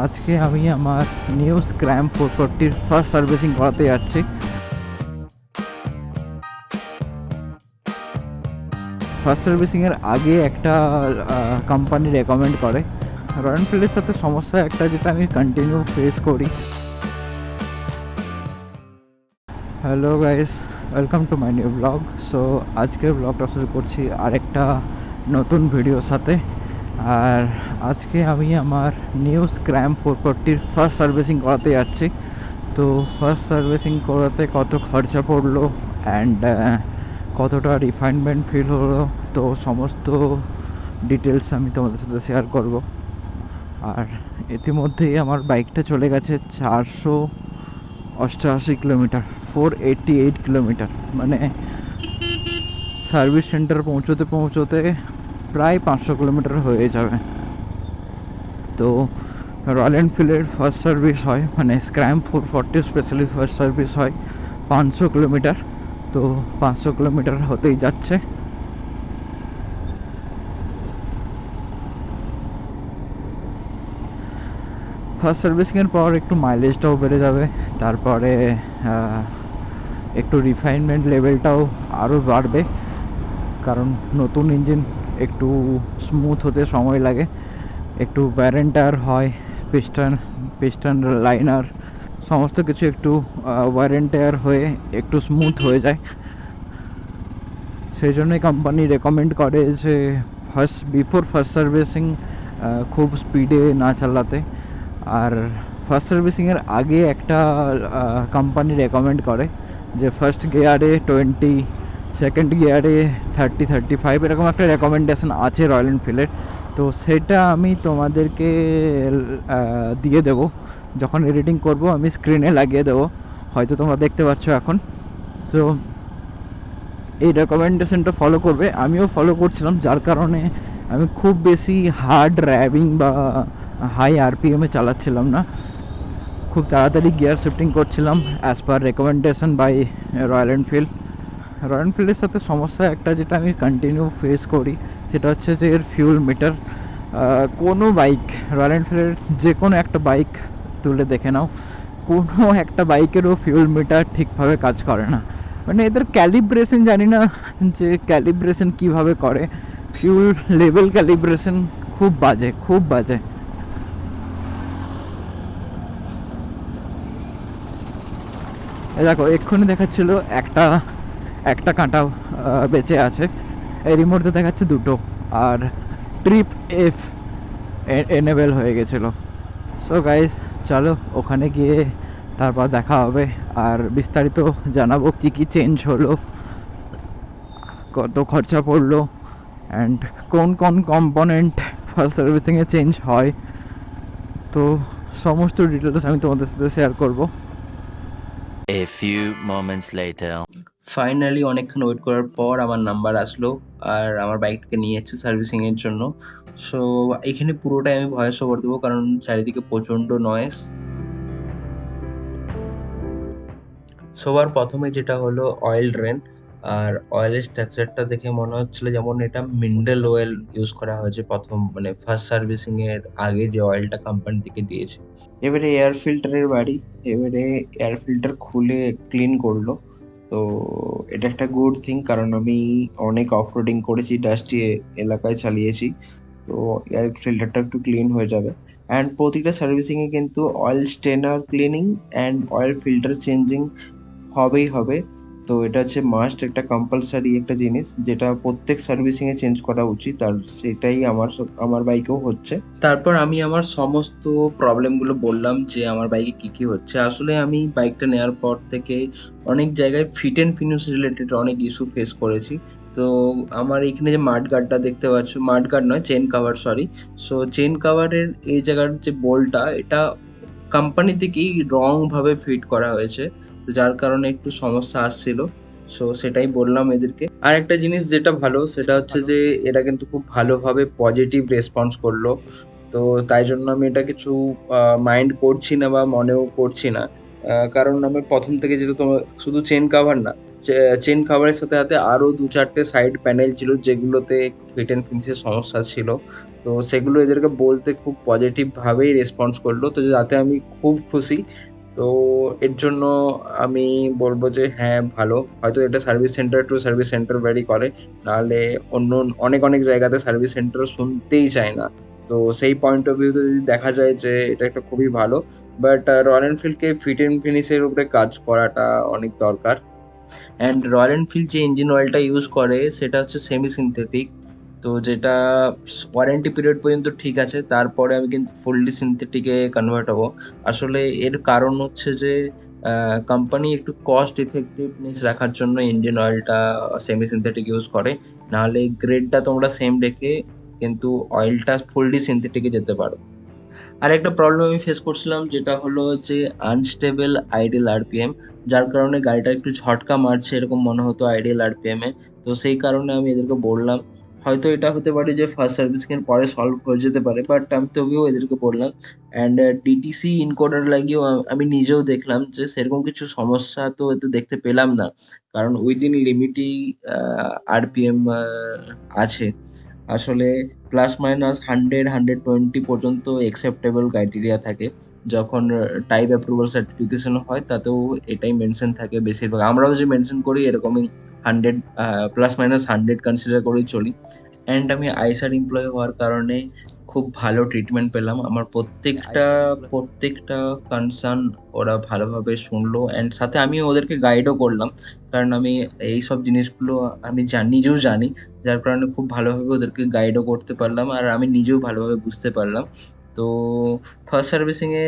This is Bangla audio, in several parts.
আজকে আমি আমার নিউ স্ক্র্যাম ফোর ফোরটির ফার্স্ট সার্ভিসিং করাতে যাচ্ছি। ফার্স্ট সার্ভিসিংয়ের আগে একটা কোম্পানি রেকমেন্ড করে। রয়্যাল ফিল্ডের সাথে সমস্যা একটা যেটা আমি কন্টিনিউ ফেস করি। Hello guys welcome to my new blog so আজকে ব্লগটা শুরু করছি আরেকটা নতুন ভিডিওর সাথে। আর আজকে আমি আমার নিউ স্ক্র্যাম ফোর ফোরটির ফার্স্ট সার্ভিসিং করাতে যাচ্ছি। তো ফার্স্ট সার্ভিসিং করাতে কত খরচা পড়ল অ্যান্ড কতটা রিফাইনমেন্ট ফিল হলো, তো সমস্ত ডিটেলস আমি তোমাদের সাথে শেয়ার করব। আর ইতিমধ্যেই আমার বাইকটা চলে গেছে চারশো অষ্টআশি kilometre four eighty eight kilometre. মানে সার্ভিস সেন্টার পৌঁছোতে পৌঁছোতে প্রায় পাঁচশো কিলোমিটার হয়ে যাবে। তো রয়্যাল এনফিল্ডের ফার্স্ট সার্ভিস হয় মানে Scram four forty specially first service হয়, পাঁচশো কিলোমিটার। তো পাঁচশো কিলোমিটার হতেই যাচ্ছে। ফার্স্ট সার্ভিসিংয়ের পর একটু মাইলেজটাও বেড়ে যাবে, তারপরে একটু রিফাইনমেন্ট লেভেলটাও আরও বাড়বে। কারণ নতুন ইঞ্জিন একটু স্মুথ হতে সময় লাগে। একটু ব্যারেন্টার হয় পিস্টান পিস্টান লাইনার সমস্ত কিছু একটু ওয়ারেন্টার হয়ে একটু স্মুথ হয়ে যায়। সেই জন্যই কোম্পানি রেকমেন্ড করে যে ফার্স্ট বিফোর ফার্স্ট সার্ভিসিং খুব স্পিডে না চালাতে। আর ফার্স্ট সার্ভিসিংয়ের আগে একটা কোম্পানি রেকমেন্ড করে যে ফার্স্ট গিয়ারে টোয়েন্টি সেকেন্ড গিয়ারে থার্টি থার্টি ফাইভ এরকম একটা রেকমেন্ডেশন আছে রয়্যাল এনফিল্ডের তো সেটা আমি তোমাদেরকে দিয়ে দেবো। যখন এডিটিং করব, আমি স্ক্রিনে লাগিয়ে দেবো। হয়তো তোমরা দেখতে পাচ্ছ এখন। তো এই রেকমেন্ডেশনটা ফলো করবে। আমিও ফলো করছিলাম, যার কারণে আমি খুব বেশি হার্ড র্যাভিং বা হাই আরপিএমে চালাচ্ছিলাম না। খুব তাড়াতাড়ি গিয়ার শিফটিং করছিলাম as per recommendation by Royal Enfield Royal এনফিল্ডের সাথে সমস্যা একটা যেটা আমি কন্টিনিউ ফেস করি, সেটা হচ্ছে যে এর ফিউল মিটার কোনো বাইক রয়্যাল এনফিল্ডের যে কোনো একটা বাইক তুলে দেখে নাও। কোনো একটা বাইকেরও ফিউল মিটার ঠিকভাবে কাজ করে না। মানে এদের ক্যালিব্রেশন জানি না যে ক্যালিব্রেশন কীভাবে করে। ফিউল লেভেল ক্যালিব্রেশন খুব বাজে খুব বাজে। দেখো, এক্ষুনি দেখাচ্ছিল একটা একটা কাঁটা বেঁচে আছে। এরই মধ্যে দেখাচ্ছে দুটো। আর ট্রিপ এফ এনেবেল হয়ে গেছিল। সো গাইস চলো ওখানে গিয়ে তারপর দেখা হবে। আর বিস্তারিত জানাব কী কী চেঞ্জ হলো, কত খরচা পড়ল অ্যান্ড কোন কোন কম্পোনেন্ট ফার্স্ট সার্ভিসিংয়ে চেঞ্জ হয়। তো সমস্ত ডিটেলস আমি তোমাদের সাথে শেয়ার করব। A few moments later. Finally অনেকক্ষণ ওয়েট করার পর আমার নাম্বার আসলো আর আমার বাইকটাকে নিয়ে এসেছে সার্ভিসিংয়ের জন্য। সো এখানে পুরোটাই আমি ভয়েস ওভার দেবো কারণ চারিদিকে প্রচণ্ড নয়েস সবার প্রথমে যেটা হলো অয়েল ড্রেন আর অয়েলের স্ট্রাকচারটা দেখে মনে হচ্ছিল যেমন এটা মিন্ডেল অয়েল ইউজ করা হয়েছে প্রথম মানে ফার্স্ট সার্ভিসিং এর আগে যে অয়েলটা কোম্পানি থেকে দিয়েছে। এবারে এয়ার ফিল্টারের বাড়ি। এবারে এয়ার ফিল্টার খুলে ক্লিন করল। তো এটা একটা গুড থিং কারণ আমি অনেক অফ রোডিং করেছি ডাস্টি এলাকায় চালিয়েছি। তো এয়ার ফিল্টারটা একটু ক্লিন হয়ে যাবে। অ্যান্ড প্রতিটা সার্ভিসিংয়ে কিন্তু oil strainer cleaning and oil filter changing হবেই হবে। তো এটা হচ্ছে মাস্ট একটা কম্পালসারি একটা জিনিস, যেটা প্রত্যেক সার্ভিসিং এ চেঞ্জ করা উচিত, আর সেটাই আমার আমার বাইকেও হচ্ছে। তারপর আমি আমার সমস্ত প্রবলেমগুলো বললাম, যে আমার বাইকে কি কি হচ্ছে। আসলে আমি বাইকটা নেওয়ার পর থেকে অনেক জায়গায় ফিট অ্যান্ড ফিনিশ রিলেটেড অনেক ইস্যু ফেস করেছি। তো আমার এখানে যে মাড গার্ডটা দেখতে পাচ্ছ মাড গার্ড নয় chain cover sorry so chain কাভারের এই জায়গার যে বোল্টটা এটা কোম্পানি থেকেই রং ভাবে ফিট করা হয়েছে তো যার কারণে একটু সমস্যা আসছিল। সো সেটাই বললাম এদেরকে। আর একটা জিনিস যেটা ভালো সেটা হচ্ছে যে এরা কিন্তু খুব ভালোভাবে পজিটিভ রেসপন্স করল। তো তাই জন্য আমি এটা কিছু মাইন্ড করছি না বা মনেও করছি না। কারণ আমি প্রথম থেকে যেহেতু তোমার শুধু চেন কাভার না চেন খাবারের সাথে সাথে আরও দু চারটে সাইড প্যানেল ছিল যেগুলোতে ফিট অ্যান্ড ফিনিশের সমস্যা ছিল। তো সেগুলো এদেরকে বলতে খুব পজিটিভভাবেই রেসপন্স করল। তো যাতে আমি খুব খুশি, তো এর জন্য আমি বলব যে হ্যাঁ ভালো। হয়তো এটা service centre to service centre vary করে। নাহলে অন্য অনেক অনেক জায়গাতে সার্ভিস সেন্টার শুনতেই চায় না। তো সেই পয়েন্ট অফ ভিউতে যদি দেখা যায় যে এটা একটা খুবই ভালো। বাট রয়্যাল এনফিল্ডকে ফিট অ্যান্ড ফিনিশের উপরে কাজ করাটা অনেক দরকার। অ্যান্ড রয়্যাল এনফিল্ড যে ইঞ্জিন অয়েলটা ইউজ করে, সেটা হচ্ছে সেমি সিনথেটিক তো যেটা ওয়ারেন্টি পিরিয়ড পর্যন্ত ঠিক আছে, তারপরে আমি কিন্তু ফুললি সিনথেটিকে কনভার্ট হব। আসলে এর কারণ হচ্ছে যে কোম্পানি একটু কস্ট ইফেক্টিভনেস রাখার জন্য ইঞ্জিন অয়েলটা সেমি সিনথেটিক ইউজ করে। নাহলে গ্রেডটা তোমরা সেম রেখে কিন্তু অয়েলটা ফুললি সিনথেটিকে যেতে পারো। আর একটা প্রবলেম আমি ফেস করছিলাম যেটা হলো যে আনস্টেবল আইডিয়াল আরপিএম যার কারণে গাড়িটা একটু ঝটকা মারছে, এরকম মনে হতো আইডিয়াল আরপিএমে তো সেই কারণে আমি এদেরকে বললাম, হয়তো এটা হতে পারে যে ফার্স্ট সার্ভিসিংয়ের পরে সলভ হয়ে যেতে পারে বাট আমি তবুও এদেরকে বললাম। অ্যান্ড ডিটিসি ইনকোডার লাগিয়েও আমি নিজেও দেখলাম যে সেরকম কিছু সমস্যা তো এতে দেখতে পেলাম না। কারণ উইদিন লিমিটই আরপিএম আছে। আসলে plus minus hundred hundred twenty পর্যন্ত অ্যাকসেপ্টেবল ক্রাইটেরিয়া থাকে। যখন টাইপ অ্যাপ্রুভাল সার্টিফিকেশন হয়, তাতেও এটাই মেনশন থাকে বেশিরভাগ। আমরাও যে মেনশন করি, এরকমই hundred plus minus hundred consider করেই চলি। অ্যান্ড আমি আইসার এমপ্লয় হওয়ার কারণে খুব ভালো ট্রিটমেন্ট পেলাম। আমার প্রত্যেকটা প্রত্যেকটা কনসার্ন ওরা ভালোভাবে শুনলো অ্যান্ড সাথে আমি ওদেরকে গাইডও করলাম। কারণ আমি এই সব জিনিসগুলো আমি জানি নিজেও জানি। যার কারণে খুব ভালোভাবে ওদেরকে গাইডও করতে পারলাম আর আমি নিজেও ভালোভাবে বুঝতে পারলাম। তো ফার্স্ট সার্ভিসিংয়ে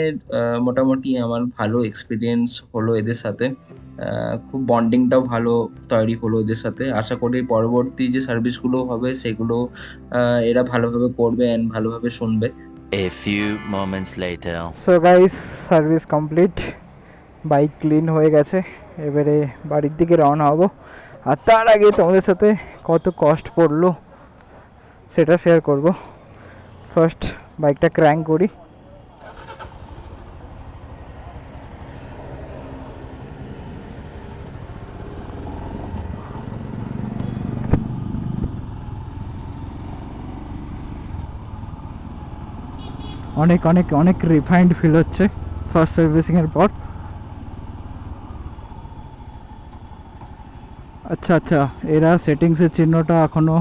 মোটামুটি আমার ভালো এক্সপিরিয়েন্স হলো এদের সাথে। খুব বন্ডিংটাও ভালো তৈরি হলো এদের সাথে। আশা করি পরবর্তী যে সার্ভিসগুলো হবে সেগুলো এরা ভালোভাবে করবে অ্যান্ড ভালোভাবে শুনবে। A few moments later. So guys service complete bike clean হয়ে গেছে। এবারে বাড়ির দিকে রওনা হব। আর তার আগে তোমাদের সাথে কত কষ্ট পড়ল সেটা শেয়ার করব। ফার্স্ট বাইকটা ক্র্যাঙ্ক করি। অনেক অনেক অনেক রিফাইন্ড ফিল হচ্ছে ফার্স্ট সার্ভিসিংয়ের পর। আচ্ছা আচ্ছা এরা সেটিংসের চিহ্নটা এখনও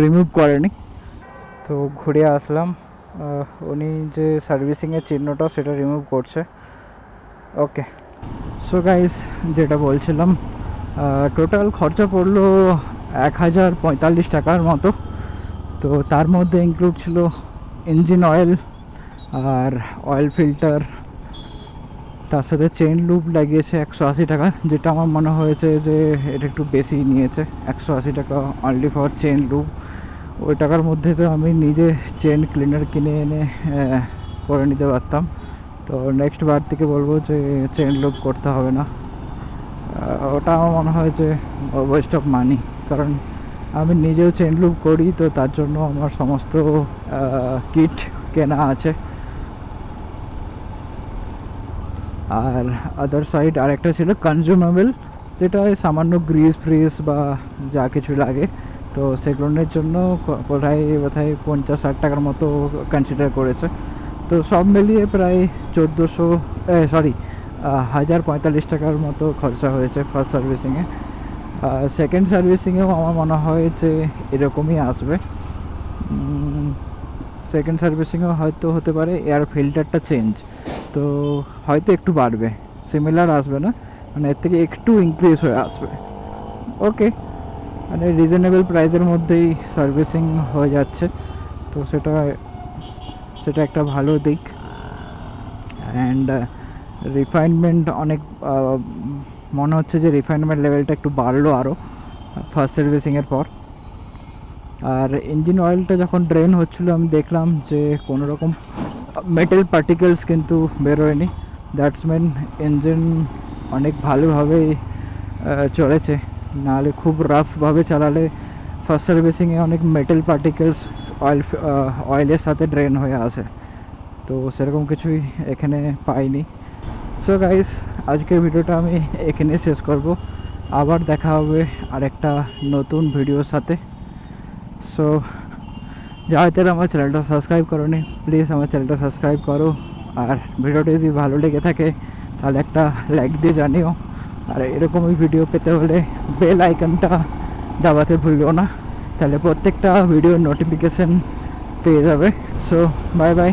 রিমুভ করেনি। তো ঘুরে আসলাম। উনি যে সার্ভিসিংয়ের চিহ্নটা সেটা রিমুভ করছে। ওকে সো গাইস যেটা বলছিলাম টোটাল খরচা পড়ল এক হাজার পঁয়তাল্লিশ টাকার মতো। তো তার মধ্যে ইনক্লুড ছিল ইঞ্জিন অয়েল আর অয়েল ফিল্টার তার সাথে চেন লুপ লাগিয়েছে একশো আশি টাকা, যেটা আমার মনে হয়েছে যে এটা একটু বেশি নিয়েছে। একশো আশি টাকা অনলি ফর চেন লুপ ওই টাকার মধ্যে তো আমি নিজে চেন ক্লিনার কিনে এনে করে নিতে পারতাম। তো নেক্সট বার থেকে বলব যে চেন লুপ করতে হবে না। ওটা আমার মনে হয় যে ওয়েস্ট অফ মানি কারণ আমি নিজেও চেন লুপ করি, তো তার জন্য আমার সমস্ত কিট কেনা আছে। আর আদার সাইড আরেকটা ছিল কনজিউমেবল যেটা সামান্য গ্রিস ফ্রিজ বা যা কিছু লাগে। তো সেগুলোর জন্য কোথায় কোথায় পঞ্চাশ ষাট টাকার মতো কনসিডার করেছে। তো সব মিলিয়ে প্রায় চোদ্দোশো সরি হাজার পঁয়তাল্লিশ টাকার মতো খরচা হয়েছে ফার্স্ট সার্ভিসিংয়ে সেকেন্ড সার্ভিসিংয়েও আমার মনে হয় যে এরকমই আসবে। সেকেন্ড সার্ভিসিংয়েও হয়তো হতে পারে এয়ার ফিল্টারটা চেঞ্জ তো হয়তো একটু বাড়বে সিমিলার আসবে না মানে এর থেকে একটু ইনক্রিজ হয়ে আসবে। ওকে মানে রিজনেবল প্রাইসের মধ্যেই সার্ভিসিং হয়ে যাচ্ছে। তো সেটা সেটা একটা ভালো দিক। অ্যান্ড রিফাইনমেন্ট অনেক মনে হচ্ছে যে রিফাইনমেন্ট লেভেলটা একটু বাড়লো আরও ফার্স্ট সার্ভিসিংয়ের পর। আর ইঞ্জিন অয়েলটা যখন ড্রেন হচ্ছিল, আমি দেখলাম যে কোনো রকম মেটাল পার্টিকেলস কিন্তু বেরোয়নি। দ্যাটস মেন ইঞ্জিন অনেক ভালোভাবেই চলেছে। নাহলে খুব রাফভাবে চালালে ফার্স্ট সার্ভিসিংয়ে অনেক মেটাল পার্টিকেলস অয়েল অয়েলের সাথে ড্রেন হয়ে আসে। তো সেরকম কিছুই এখানে পাইনি। সো গাইস আজকের ভিডিওটা আমি এখানে শেষ করব। আবার দেখা হবে আরেকটা নতুন ভিডিওর সাথে। সো যারা আমার চ্যানেলটা সাবস্ক্রাইব করোনি প্লিজ আমার চ্যানেলটা সাবস্ক্রাইব করো। আর ভিডিওটা যদি ভালো লেগে থাকে, তাহলে একটা লাইক দিয়ে জানিও। আর এরকমই ভিডিও পেতে হলে বেল আইকনটা দাবাতে ভুলও না। তাহলে প্রত্যেকটা ভিডিওর নোটিফিকেশান পেয়ে যাবে। So bye bye